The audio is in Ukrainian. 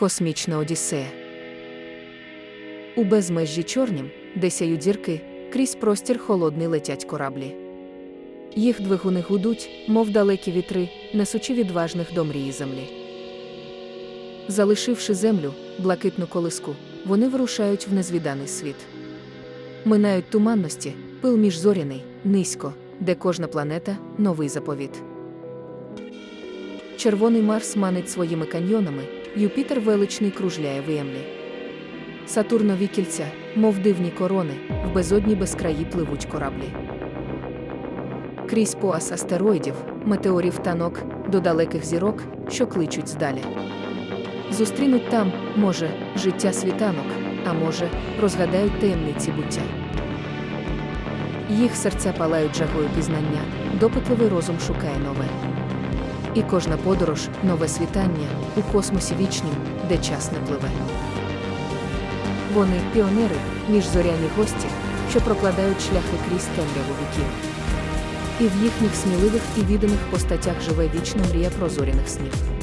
Космічна Одіссея. У безмежжі чорнім, де сяють зірки, крізь простір холодний летять кораблі. Їх двигуни гудуть, мов далекі вітри, несучи відважних до мрії землі. Залишивши землю, блакитну колиску, вони вирушають в незвіданий світ. Минають туманності, пил міжзоряний, низько, де кожна планета новий заповіт. Червоний Марс манить своїми каньйонами, Юпітер величний кружляє в Ємлі. Сатурнові кільця, мов дивні корони, в безодні безкраї пливуть кораблі. Крізь пояс астероїдів, метеорів танок, до далеких зірок, що кличуть здалі. Зустрінуть там, може, життя світанок, а може, розгадають таємниці буття. Їх серця палають жагою пізнання, допитливий розум шукає нове. І кожна подорож нове світання у космосі вічнім, де час не пливе. Вони піонери, міжзоряні гості, що прокладають шляхи крізь темряву віків. І в їхніх сміливих і відданих постатях живе вічна мрія прозоряних снів.